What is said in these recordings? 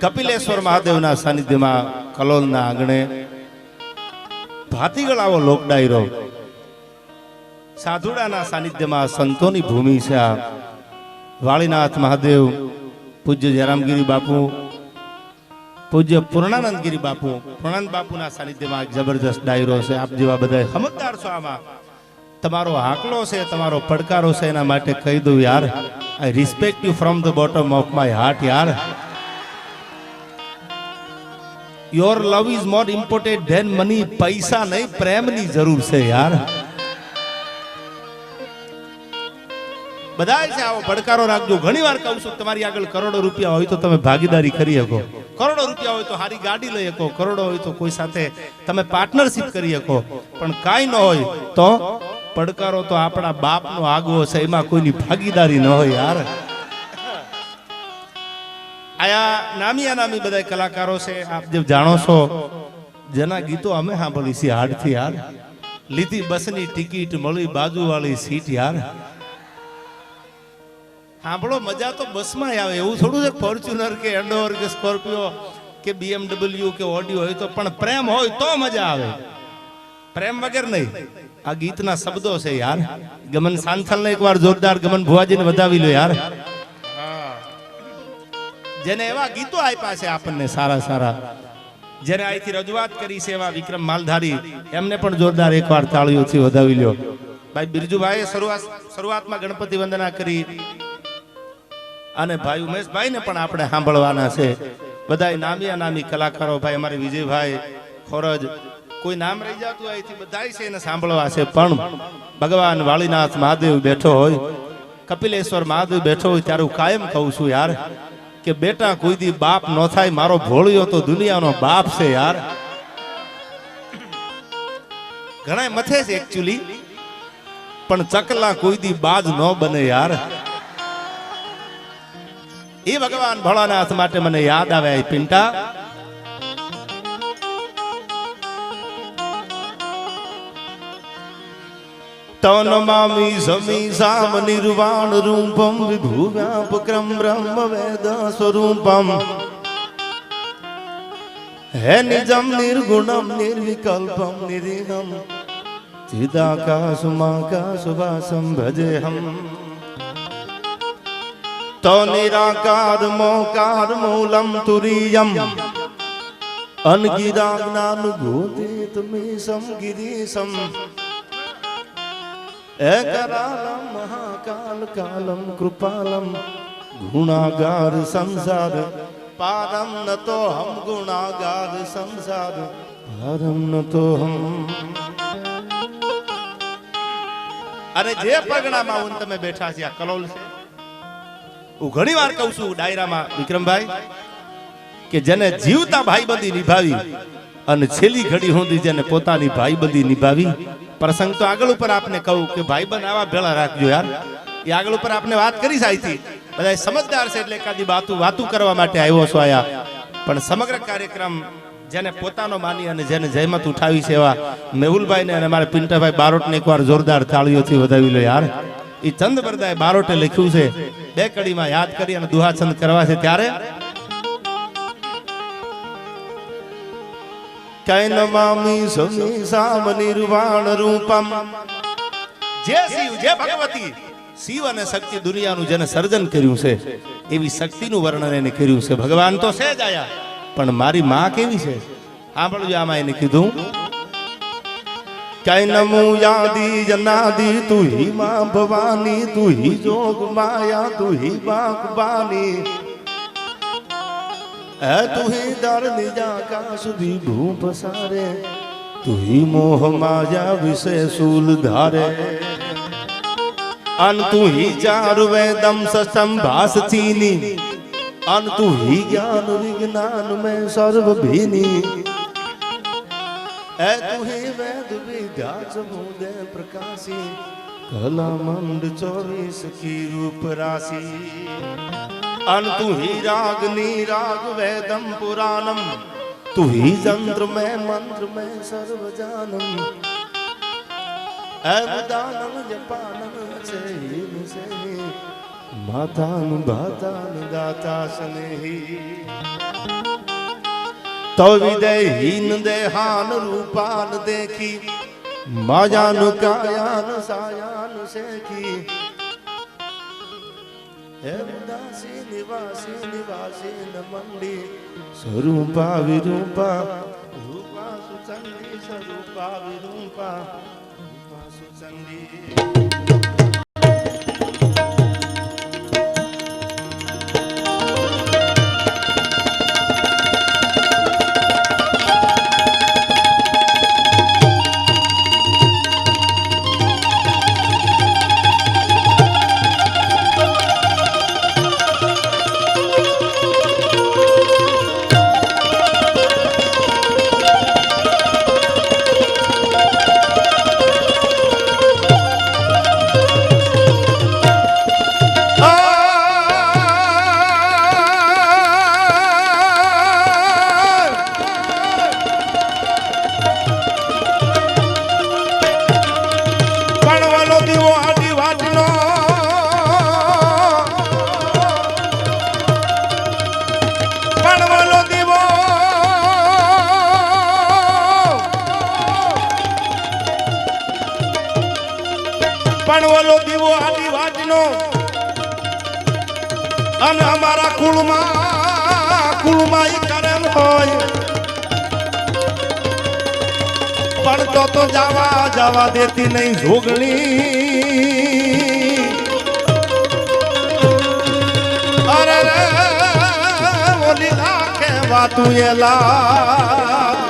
કપિલેશ્વર મહાદેવના સાનિધ્યમાં કલોલના આંગણે ભાતીગળ આવો લોક સાધુડાના સાનિધ્યમાં સંતોની ભૂમિ છે આ. વાળીનાથ મહાદેવ, પૂજ્ય જયરામગીરી બાપુ, પૂજ્ય પૂર્ણાનંદગીરી બાપુ, પૂર્ણાનંદ બાપુના સાનિધ્યમાં જબરજસ્ત ડાયરો છે. આપ જેવા બધા સમજદાર છો આમાં. તમારો હાકલો છે, તમારો પડકારો છે, એના માટે કહી દઉં યાર. I respect you from the bottom of my heart યાર. Your love is more important than money પૈસા નહીં પ્રેમની જરૂર છે યાર બધાય છે આવો, પડકારો રાખજો. ઘણી વાર કહું છું તમારી આગળ કરોડો રૂપિયા હોય તો તમે ભાગીદારી કરી શકો. કરોડો રૂપિયા હોય તો સારી ગાડી લઈ શકો. કરોડો હોય તો કોઈ સાથે તમે પાર્ટનરશિપ કરી શકો. પણ કાંઈ ન હોય તો પડકારો તો આપણા બાપનો આગવો છે એમાં કોઈની ભાગીદારી ન હોય, યાર. આયા નામી અનામી બધા કલાકારો છે, આપ જે જાણો છો, જેના ગીતો અમે સાંભળી છીએ હાડથી યાર લીધી બસની ટિકિટ, મળી બાજુવાળી સીટ યાર. સાંભળો, મજા તો બસમાં આવે. એવું થોડું છે ફોર્ચ્યુનર કે એન્ડોવર કે સ્કોર્પિયો કે બીએમડબલ્યુ કે ઓડિયો હોય તો, પણ પ્રેમ હોય તો મજા આવે. પ્રેમ વગર નહીં. આ ગીતના શબ્દો છે યાર. ગમન સાંથલને એકવાર જોરદાર ગમન ભુવાજીને વધાવી લો યાર. જેને એવા ગીતો આપ્યા છે આપણને સારા સારા. જેને અહીંથી રજૂઆત કરી છે એવા વિક્રમ માલધારી, એમને પણ જોરદાર એકવાર તાળીઓથી વધાવી લ્યો. ભાઈ બિરજુભાઈએ શરૂઆત, શરૂઆતમાં ગણપતિ વંદના કરી. અને ભાઈ ઉમેશભાઈને પણ આપણે સાંભળવાના છે. બધાય નામી અનામી કલાકારો, ભાઈ અમારે વિજયભાઈ, ખોરજ, કોઈ નામ રહી જતું અહીંથી બધાય છે એને સાંભળવા છે, પણ ભગવાન વાળીનાથ મહાદેવ બેઠો હોય, કપિલેશ્વર મહાદેવ બેઠો હોય ત્યારે હું કાયમ કહું છું, યાર કે બેટા, કોઈ દી બાપ ન થાય, મારો ભોળ્યો તો દુનિયાનો બાપ છે યાર. ઘણા મથે છે એકચ્યુઅલી પણ ચકલા કોઈ દી બાજ ન બને યાર. એ ભગવાન ભોળાનાથ માટે મને યાદ આવે પિંટા. તન મામી સમી સામ નિર્વાણ રૂપમ વિભુવ્યાપક્રમ બ્રહ્મ વેદ સ્વરૂપમ. હે નિજમ નિર્ગુણમ નિર્વિકલ્પમ નિરીનમ ચિદાકાશમાકાશવાસમ ભજેહમ. તો નિરાકાર મોકાર મૂલમ તુરીયમ. અનગિરાજ્ઞાનુભૂતિ તમે ગિરીશમ. એકરાલમ મહાકાલ, કાલમ, કૃપાલમ, ગુણાગાર, સંસાર. પારમ ન તો હમ ગુણાગાર, સંસાર. પારમ ન તો હમ. અરે જે પરગણામાં હું તમે બેઠા છે, આ કલોલ છે. હું ઘણી વાર કહું છું ડાયરામાં, વિક્રમભાઈ, કે જેને જીવતા ભાઈબંધી નિભાવી અને છેલ્લી ઘડી સુધી જેને પોતાની ભાઈબંધી નિભાવી પ્રસંગ તો આગળ ઉપર આપને કહું કે ભાઈબંધ આવા ભેળા રાખજો યાર. એ આગળ ઉપર આપને વાત કરી સાઈથી બધા સમજદાર છે એટલે એકાદી વાતું વાતું કરવા માટે આવ્યો છો આયા. પણ સમગ્ર કાર્યક્રમ જેને પોતાનો માની અને જેને જહેમત ઉઠાવી છે એવા મેહુલભાઈ ને અને અમારા પિન્ટાભાઈ બારોટને એકવાર જોરદાર તાળીઓથી વધાવી લો યાર. એ ચંદ બરદાએ બારોટે લખ્યું છે, બે કડીમાં યાદ કરી અને દુહાચંદ કરવા છે ત્યારે કૈનમામી સમી સામ નિર્વાણ રૂપમ. જે શિવ જે ભગવતી શિવ અને શક્તિ દુનિયાનું જેને સર્જન કર્યું છે એવી શક્તિનું વર્ણન એને કર્યું છે. ભગવાન તો છે જ આયા પણ મારી માં કેવી છે? સાંભળજો આમાં એને કીધું. કૈનમુ યાદી જનાદી તું હી માં ભવાની તું હી જોગ માયા તું હી है હે તુહી દર નિજા કા સુધી ભૂ પસારે તુહી મોહ માયા વિશે સૂલ ધારે. અન તુહી ચાર વેદમ સસમ ભાસ ચીની અન તુહી જ્ઞાન વિજ્ઞાન મેં સર્વ ભીની. એ તુહી વેદ વિદ્યા ચમુદે પ્રકાશી, કલા મંડ ચોવીસ કી રૂપ રાશી. अनतु ही रागनी राग वेदम पुराणम तू ही जंत्र में मंत्र में सर्वजानम अवदानम जपानम सेहिम सेहि मातान भातान दाता स्नेही तव विदयहीन देहान रूपान देखी मायान कायान सायान सेखी हे उदासी નિવાસી નિવાસી નમંડી મંડી. સ્વરૂપા વિરૂપા. રૂપા સુચંડી સ્વરૂપા વિરૂપા. રૂપા સુચંડી અમારા કુળમાં કુળમાં ઈ કરેલ હોય. પણ તો તો જાવા, જવા દેતી નહીં જોગણી અરે રે ઓલી લાખે વાતું એલા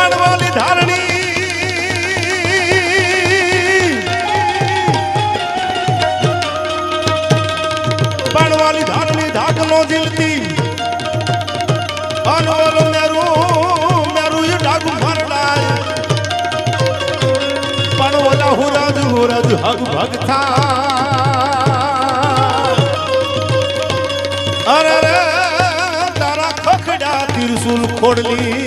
પાણવાલી ધારણી. પાણવાલી ધારની ધાક નો ઝીલતી અનવલ મેરું મેરું એ ડાક પણ ઓલા હુરજ હુરજ હગ ભગતા અરે રે, તારા ખખડા તિરસુલ ખોડલી.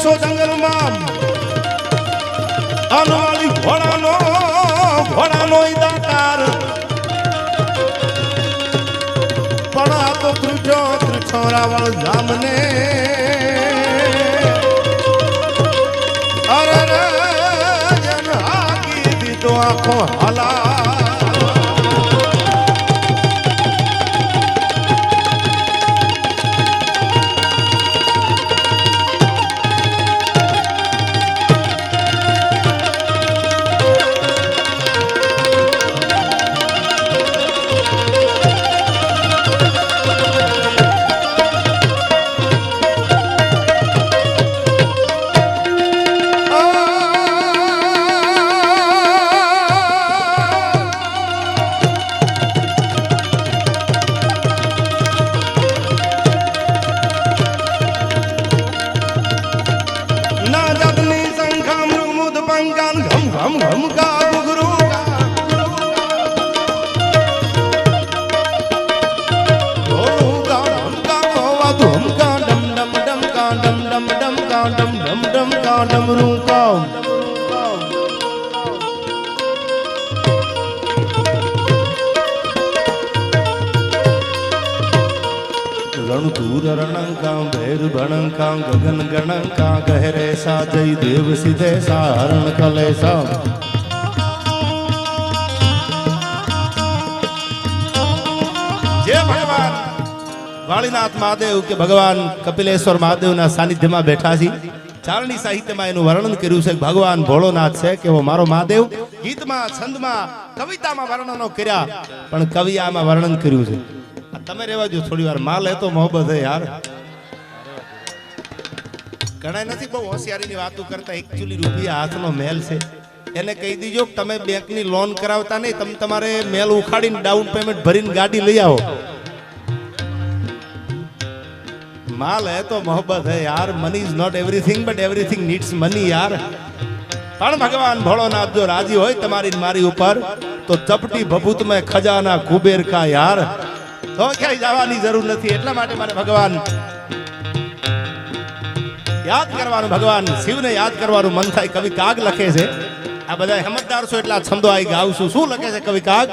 જાડિયો વસો જંગલમાં. અનવાળી ઘોડાનો ઘોડાનો દાતાર. પણ આ તો ત્રીજો ત્રીજો જામને. અરે જન હાકી દીધો આખો હલા. રણધૂર રણંકા, ભૈર ભણંકા, ગગન ગણંકા, ગહેરે સા જય દેવ સિધે સા હરણ કલે સા જય ભગવાન વાળીનાથ મહાદેવ કે ભગવાન કપિલેશ્વર મહાદેવના સાનિધ્યમાં બેઠા છે, ચારણી સાહિત્યમાં એનું વર્ણન કર્યું છે ભગવાન ભોળોનાથ છે કે મારો મહાદેવ. ગીતમાં, છંદમાં, કવિતામાં વર્ણનો કર્યા, પણ કવિ આમાં વર્ણન કર્યું છે. તમે રહેવા જો થોડી વાર. માલ એ તો મોહબત હે યાર. ઘણા નથી બહુ હોશિયારીની વાતો કરતા. એકચ્યુઅલી રૂપિયા હાથનો મેલ છે. એને કહી દીજો કે તમે બેંકની લોન કરાવતા નહીં, તમે તમારે મેલ ઉખાડીને ડાઉન પેમેન્ટ ભરીને ગાડી લઈ આવો. માલ હે તો મોહબત હે યાર. Money is not everything but everything needs money યાર. પણ ભગવાન ભોળોનાથ જો રાજી હોય તમારી મારી ઉપર, તો ચપટી ભભૂત મેં ખજાના કુબેર કા યાર. તો ક્યાંય જવાની જરૂર નથી. એટલા માટે મારે ભગવાન યાદ કરવાનું, ભગવાન શિવને યાદ કરવાનું મન થાય. કવિ કાગ લખે છે. આ બધા સમજદાર છો, એટલા છંદો આઈ ગાવશું શું લખે છે કવિ કાગ?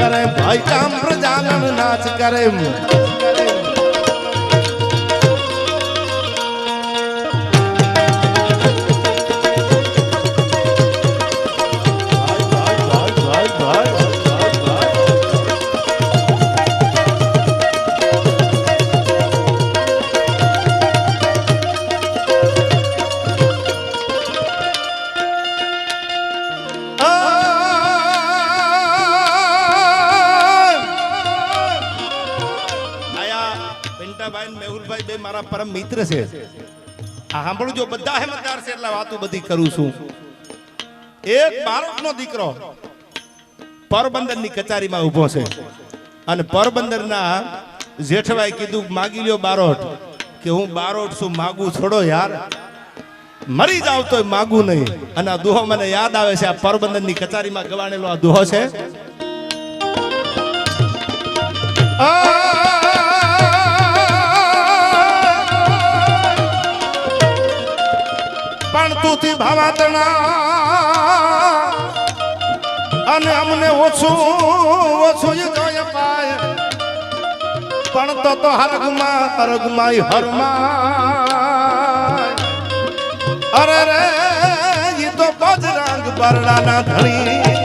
કરે ભાઈ કામ પ્રજાલન નાચ કરે. છે? આ સાંભળું જો, બધા હેમતદાર છે એટલે વાતો બધી કરું છું. એક બારોટનો દીકરો પોરબંદરની કચેરીમાં ઊભો છે અને પોરબંદરના જેઠવાએ કીધું, માગી લ્યો બારોટ. કે હું બારોટ છું માગું? છોડો યાર. મરી જાવ તો માગું નહીં. અને આ દુહો મને યાદ આવે છે, આ પોરબંદરની કચેરીમાં ગવાણેલો આ દુહો છે. પણ તુંથી ભાવાતણા. અને અમને ઓછું ઓછું જ જોય પાય પણ તો તો હરગમાં હરગમાં હરમાય. અરે રે, ઈ તો બજરાંગ બરડાના ધણી.